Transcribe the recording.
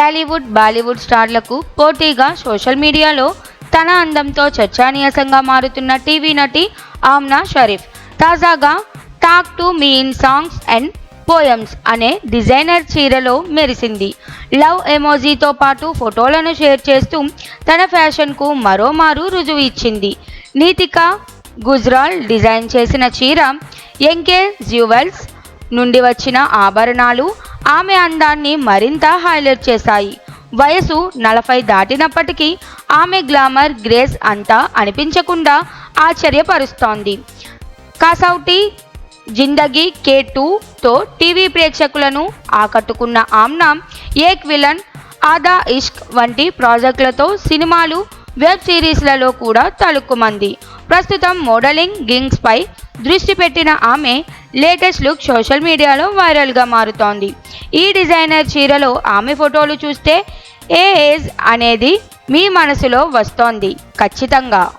టాలీవుడ్ బాలీవుడ్ స్టార్లకు పోటీగా సోషల్ మీడియాలో తన అందంతో చర్చానీయాంగా మారుతున్న టీవీ నటి ఆమ్నా షరీఫ్. తాజాగా talk to me in songs and poems అనే డిజైనర్ చీరలో మెరిసింది. లవ్ ఎమోజీతో పాటు ఫోటోలను షేర్ చేస్తూ తన ఫ్యాషన్కు మరోమారు రుజువు ఇచ్చింది. నీతిక గుజ్రాల్ డిజైన్ చేసిన చీర ఎంకే జ్యువెల్స్ నుండి వచ్చిన ఆభరణాలు ఆమె అందాన్ని మరింత హైలైట్ చేశాయి. వయసు నలభై దాటినప్పటికీ ఆమె గ్లామర్ గ్రేస్ అంతా అనిపించకుండా ఆశ్చర్యపరుస్తోంది. కాసౌటి జిందగీ కే టూతో టీవీ ప్రేక్షకులను ఆకట్టుకున్న ఆమ్నా ఏక్ విలన్ ఆదా ఇష్క్ వంటి ప్రాజెక్టులతో సినిమాలు వెబ్ సిరీస్లలో కూడా తలుక్కుమంది ప్రస్తుతం మోడలింగ్ గింగ్స్పై దృష్టి పెట్టిన ఆమె లేటెస్ట్ లుక్ సోషల్ మీడియాలో వైరల్గా మారుతోంది. ఈ డిజైనర్ చీరలో ఆమె ఫోటోలు చూస్తే ఏ ఏజ్ అనేది మీ మనసులో వస్తోంది. ఖచ్చితంగా.